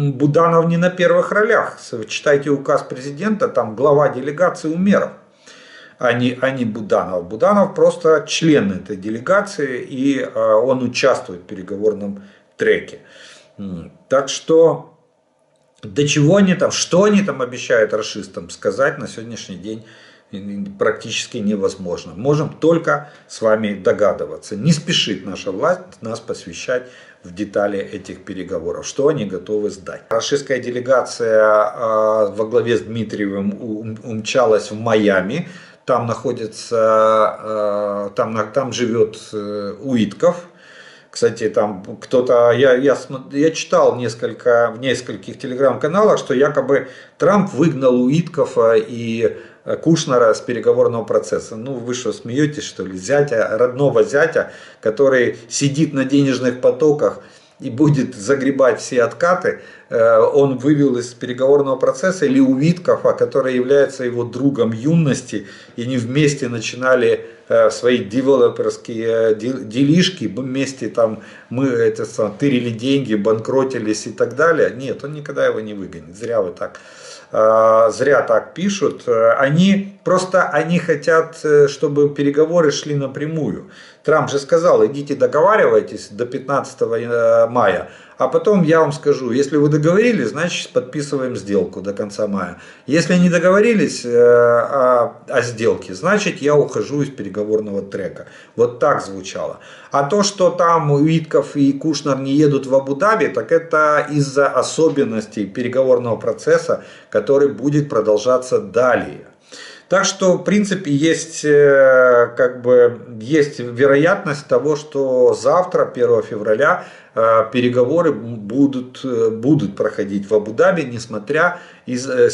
Буданов не на первых ролях. Читайте указ президента, там глава делегации Умеров, а не, а не Буданов. Буданов просто член этой делегации, и а, он участвует в переговорном треке. Так что до чего они там, что они там обещают расистам, сказать на сегодняшний день практически невозможно. Можем только с вами догадываться. Не спешит наша власть нас посвящать в детали этих переговоров, что они готовы сдать. Российская делегация а, во главе с Дмитриевым умчалась в Майами. Там находится, а, там, там живет э, Уитков. Кстати, там кто-то, я, я, я читал несколько, в нескольких телеграм-каналах, что якобы Трамп выгнал Уиткова и Э, Кушнера с переговорного процесса. Ну, вы что, смеетесь, что ли? Зятя, родного зятя, который сидит на денежных потоках и будет загребать все откаты, э, он вывел из переговорного процесса, или у Виткова, который является его другом юности, и они вместе начинали свои девелоперские делишки, вместе там мы это, тырили деньги, банкротились и так далее. Нет, он никогда его не выгонит, зря вы так Э, зря так пишут, э, они просто они хотят, э, чтобы переговоры шли напрямую. Трамп же сказал, идите договаривайтесь до 15 мая, а потом я вам скажу, если вы договорились, значит подписываем сделку до конца мая. Если не договорились э, о, о сделке, значит я ухожу из переговорного трека. Вот так звучало. А то, что там Уитков и Кушнер не едут в Абу-Даби, так это из-за особенностей переговорного процесса, который будет продолжаться далее. Так что, в принципе, есть, э, как бы, есть вероятность того, что завтра, 1 февраля, э, переговоры будут, э, будут проходить в Абу-Даби, несмотря из-за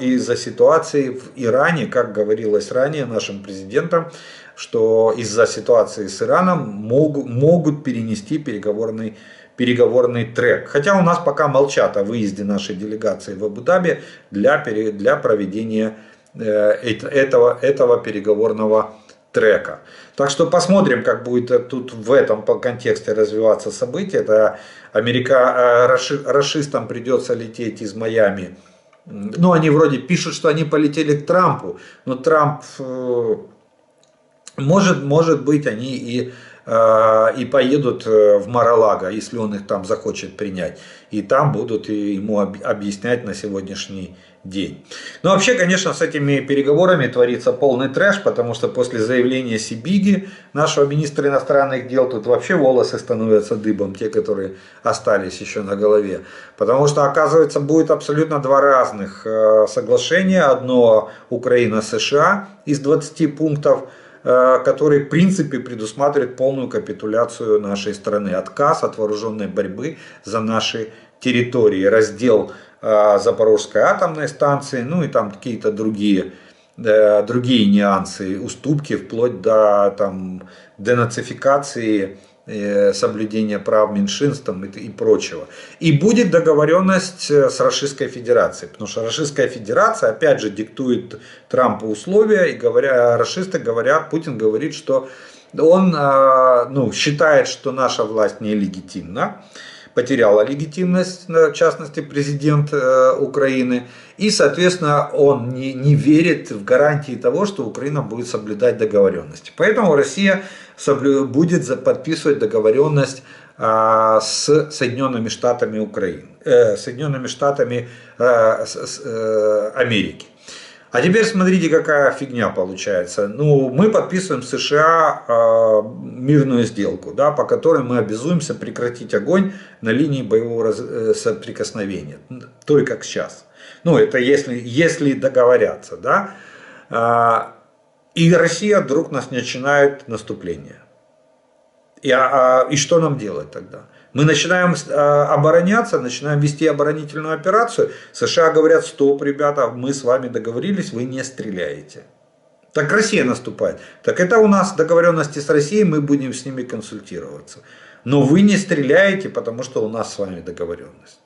из ситуации в Иране, как говорилось ранее нашим президентом, что из-за ситуации с Ираном могут, могут перенести переговорный переговорный трек. Хотя у нас пока молчат о выезде нашей делегации в Абу-Даби для, для проведения Э, этого, этого переговорного трека. Так что посмотрим, как будет тут в этом контексте развиваться события. Это Америка, э, расистам придется лететь из Майами. Ну, они вроде пишут, что они полетели к Трампу, но Трамп, э, может, может быть, они и и поедут в Маралага, если он их там захочет принять. И там будут ему объяснять на сегодняшний день. Но ну, вообще, конечно, с этими переговорами творится полный трэш, потому что после заявления Сибиги, нашего министра иностранных дел, тут вообще волосы становятся дыбом, те, которые остались еще на голове. Потому что, оказывается, будет абсолютно два разных э, соглашения. Одно Украина-США из 20 пунктов, э, который в принципе предусматривает полную капитуляцию нашей страны, отказ от вооруженной борьбы за наши территории, раздел Э, Запорожской атомной станции, ну и там какие-то другие, э, другие нюансы, уступки вплоть до там, денацификации, э, соблюдения прав меньшинств и, и прочего. И будет договоренность с Российской Федерацией, потому что Российская Федерация опять же диктует Трампу условия, и говоря, расисты говорят, Путин говорит, что он ну, считает, что наша власть нелегитимна, потеряла легитимность, в частности президент э, Украины, и, соответственно, он не, не верит в гарантии того, что Украина будет соблюдать договоренности. Поэтому Россия будет подписывать договоренность а, с Соединенными Штатами Украины, э, Соединенными Штатами э, э, Америки. А теперь смотрите, какая фигня получается. Ну, мы подписываем с США э, мирную сделку, да, по которой мы обязуемся прекратить огонь на линии боевого раз, э, соприкосновения, той как сейчас. Ну, это если, если договорятся, да. Э, и Россия вдруг нас начинает наступление. И, а, и что нам делать тогда? Мы начинаем э, обороняться, начинаем вести оборонительную операцию. США говорят, стоп, ребята, мы с вами договорились, вы не стреляете. Так Россия наступает. Так это у нас договоренности с Россией, мы будем с ними консультироваться. Но вы не стреляете, потому что у нас с вами договоренность.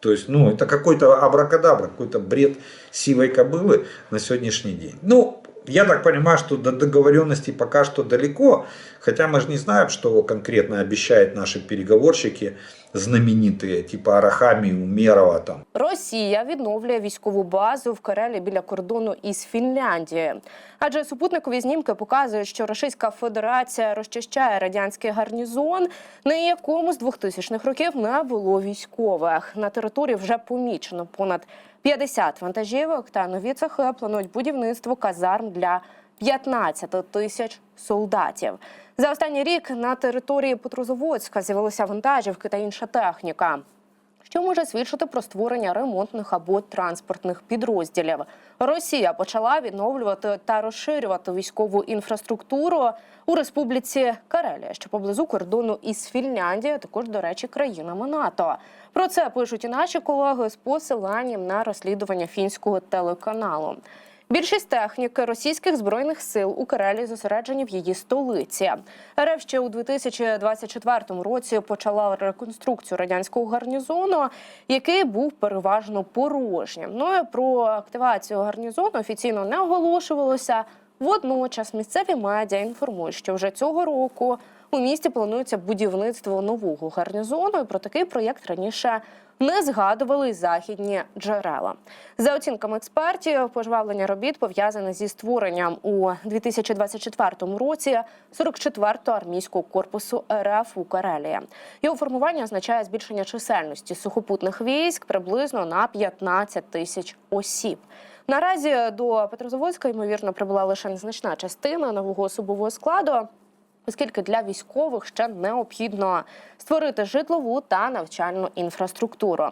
То есть, ну, это какой-то абракадабра, какой-то бред сивой кобылы на сегодняшний день. Ну, я так понимаю, что до договоренности пока что далеко, хотя мы же не знаем, что конкретно обещают наши переговорщики знаменитые, типа Арахами, Умерова там. Росія відновлює військову базу в Карелі біля кордону із Фінляндією. Адже супутникові знімки показують, що Російська Федерація розчищає радянський гарнізон, на якому з 2000-х років не було військових. На території вже помічено понад 50 вантажівок та нові цехи планують будівництво казарм для 15 тисяч солдатів. За останній рік на території Петрозаводська з'явилися вантажівки та інша техніка що може свідчити про створення ремонтних або транспортних підрозділів. Росія почала відновлювати та розширювати військову інфраструктуру у республіці Карелія, що поблизу кордону із Фінляндією, також до речі, країнами НАТО. Про це пишуть і наші колеги з посиланням на розслідування фінського телеканалу. Більшість техніки російських збройних сил у Карелії зосереджені в її столиці. РФ ще у 2024 році почала реконструкцію радянського гарнізону, який був переважно порожнім. Ну і про активацію гарнізону офіційно не оголошувалося. Водночас місцеві медіа інформують, що вже цього року у місті планується будівництво нового гарнізону. І про такий проєкт раніше не згадували західні джерела. За оцінками експертів, пожвавлення робіт пов'язане зі створенням у 2024 році 44-го армійського корпусу РФ у Карелії. Його формування означає збільшення чисельності сухопутних військ приблизно на 15 тисяч осіб. Наразі до Петрозаводська ймовірно прибула лише незначна частина нового особового складу оскільки для військових ще необхідно створити житлову та навчальну інфраструктуру.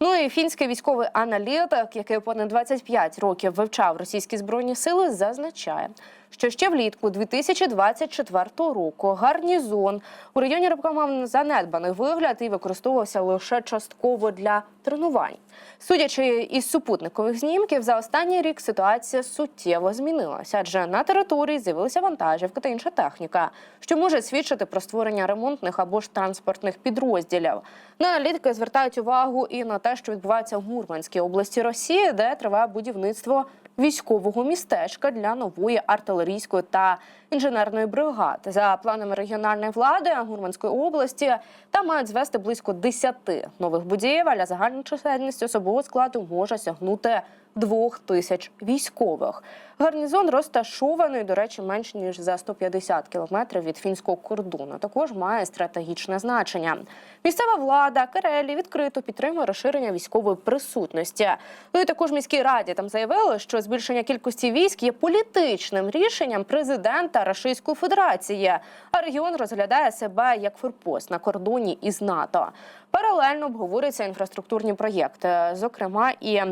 Ну і фінський військовий аналітик, який понад 25 років вивчав російські збройні сили, зазначає, що ще влітку 2024 року гарнізон у районі Рибка мав занедбаний вигляд і використовувався лише частково для тренувань. Судячи із супутникових знімків, за останній рік ситуація суттєво змінилася, адже на території з'явилися вантажівки та інша техніка, що може свідчити про створення ремонтних або ж транспортних підрозділів. На аналітики звертають увагу і на те, що відбувається в Мурманській області Росії, де триває будівництво військового містечка для нової артилерійської та інженерної бригади. За планами регіональної влади Гурманської області там мають звести близько 10 нових будівель, а загальна чисельність особового складу може сягнути двох тисяч військових. Гарнізон розташований, до речі, менш ніж за 150 кілометрів від фінського кордону. Також має стратегічне значення. Місцева влада Карелі відкрито підтримує розширення військової присутності. Ну і також міській раді там заявили, що збільшення кількості військ є політичним рішенням президента Російської Федерації. А регіон розглядає себе як форпост на кордоні із НАТО. Паралельно обговорюються інфраструктурні проєкти, зокрема і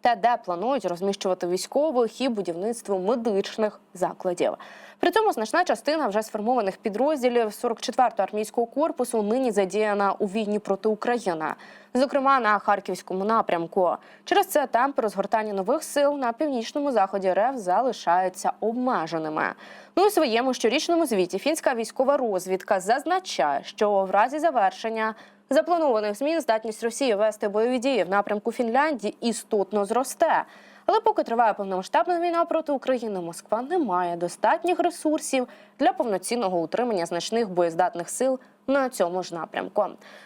те, де планують розміщувати військових і будівництво медичних закладів. При цьому значна частина вже сформованих підрозділів 44-го армійського корпусу нині задіяна у війні проти України, зокрема на харківському напрямку. Через це темпи розгортання нових сил на північному заході РФ залишаються обмеженими. Ну у своєму щорічному звіті фінська військова розвідка зазначає, що в разі завершення запланованих змін здатність Росії вести бойові дії в напрямку Фінляндії істотно зросте. Але поки триває повномасштабна війна проти України, Москва не має достатніх ресурсів для повноцінного утримання значних боєздатних сил на цьому ж напрямку.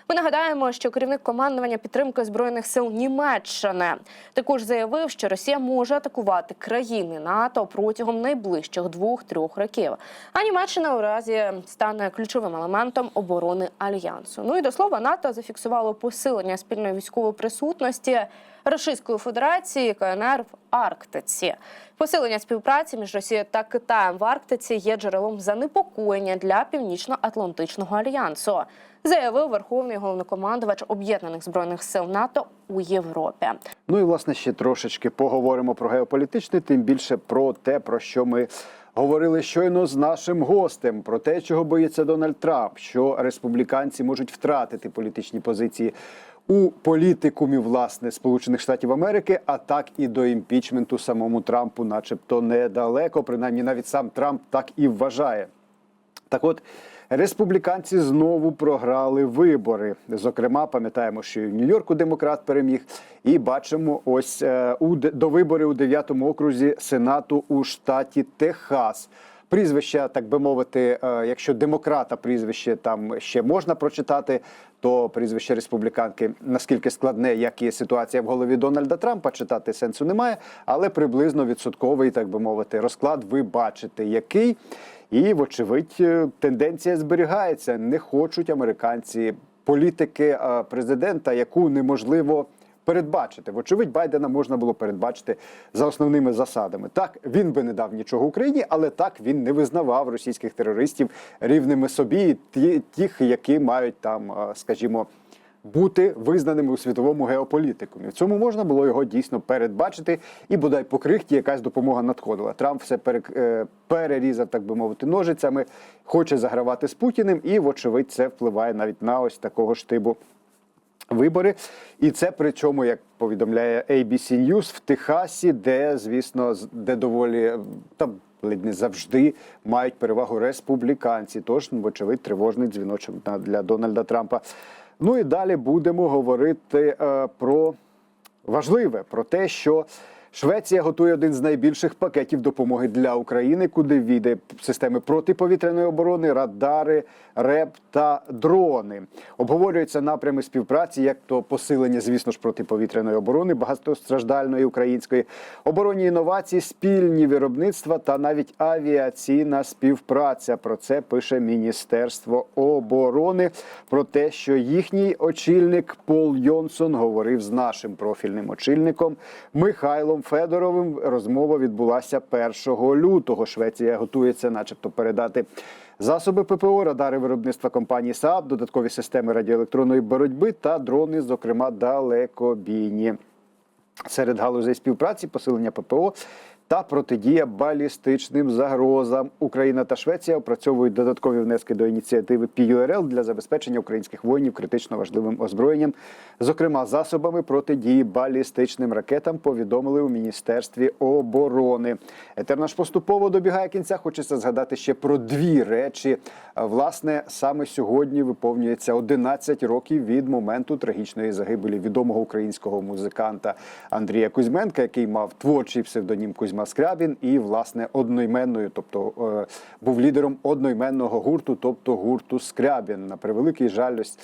Ми нагадаємо, що керівник командування підтримки збройних сил Німеччини також заявив, що Росія може атакувати країни НАТО протягом найближчих двох-трьох років. А Німеччина у разі стане ключовим елементом оборони альянсу. Ну і до слова, НАТО зафіксувало посилення спільної військової присутності. Російської Федерації КНР Арктиці. Посилення співпраці між Росією та Китаєм в Арктиці є джерелом занепокоєння для Північно-Атлантичного альянсу, заявив Верховний головнокомандувач Об'єднаних збройних сил НАТО у Європі. Ну і власне ще трошечки поговоримо про геополітичне, тим більше про те, про що ми говорили щойно з нашим гостем, про те, чого боїться Дональд Трамп, що республіканці можуть втратити політичні позиції у політикумі власне Сполучених Штатів Америки, а так і до імпічменту самому Трампу, начебто, недалеко. Принаймні, навіть сам Трамп так і вважає. Так от. Республіканці знову програли вибори. Зокрема, пам'ятаємо, що і в Нью-Йорку демократ переміг, і бачимо ось е, у до вибори у 9-му окрузі Сенату у штаті Техас. Прізвища, так би мовити, е, якщо демократа прізвище там ще можна прочитати, то прізвище республіканки наскільки складне, як і ситуація в голові Дональда Трампа, читати сенсу немає, але приблизно відсотковий, так би мовити, розклад ви бачите, який. І, вочевидь, е, тенденція зберігається. Не хочуть американці політики е, президента, яку неможливо передбачити. Вочевидь, Байдена можна було передбачити за основними засадами. Так він би не дав нічого Україні, але так він не визнавав російських терористів рівними собі, ті, тих, які мають там, е, скажімо. Бути визнаними у світовому геополітикумі. В цьому можна було його дійсно передбачити, і бодай по крихті якась допомога надходила. Трамп все е, перерізав, так би мовити, ножицями, хоче загравати з Путіним, і, вочевидь, це впливає навіть на ось такого штибу вибори. І це причому, як повідомляє ABC News, в Техасі, де, звісно, де доволі е, там. Ледь не завжди мають перевагу республіканці. Тож, вочевидь, тривожний дзвіночок для Дональда Трампа. Ну і далі будемо говорити е, про важливе, про те, що Швеція готує один з найбільших пакетів допомоги для України, куди війде системи протиповітряної оборони, радари, РЕП та дрони. Обговорюються напрями співпраці, як то посилення, звісно ж, протиповітряної оборони, багатостраждальної української, оборонні інновації, спільні виробництва та навіть авіаційна співпраця. Про це пише Міністерство оборони. Про те, що їхній очільник Пол Йонсон говорив з нашим профільним очільником Михайлом Федоровим. Розмова відбулася 1 лютого. Швеція готується, начебто, передати. Засоби ППО, радари виробництва компанії САП, додаткові системи радіоелектронної боротьби та дрони, зокрема далекобійні. Серед галузей співпраці посилення ППО та протидія балістичним загрозам. Україна та Швеція опрацьовують додаткові внески до ініціативи PURL для забезпечення українських воїнів критично важливим озброєнням, зокрема засобами протидії балістичним ракетам. Повідомили у міністерстві оборони. Етер наш поступово добігає кінця. Хочеться згадати ще про дві речі. Власне, саме сьогодні виповнюється 11 років від моменту трагічної загибелі відомого українського музиканта Андрія Кузьменка, який мав творчий псевдонім Кузьма Скрябін, і власне одноіменною, тобто е, був лідером одноіменного гурту, тобто гурту Скрябін. На превеликий жаль, ось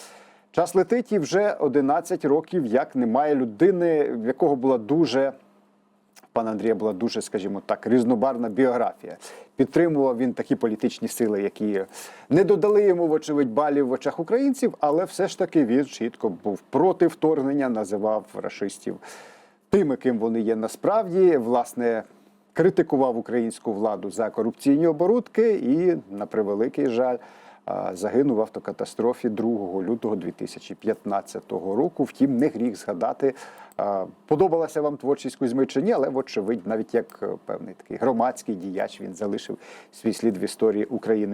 час летить і вже 11 років, як немає людини, в якого була дуже пана Андрія була дуже, скажімо так, різнобарна біографія. Підтримував він такі політичні сили, які не додали йому, вочевидь, балів в очах українців, але все ж таки він чітко був проти вторгнення, називав рашистів тими, ким вони є насправді. Власне, критикував українську владу за корупційні оборудки і, на превеликий жаль, загинув в автокатастрофі 2 лютого 2015 року. Втім, не гріх згадати. Подобалася вам творчість Кузьми чи ні, але, вочевидь, навіть як е, певний такий громадський діяч він залишив свій слід в історії України.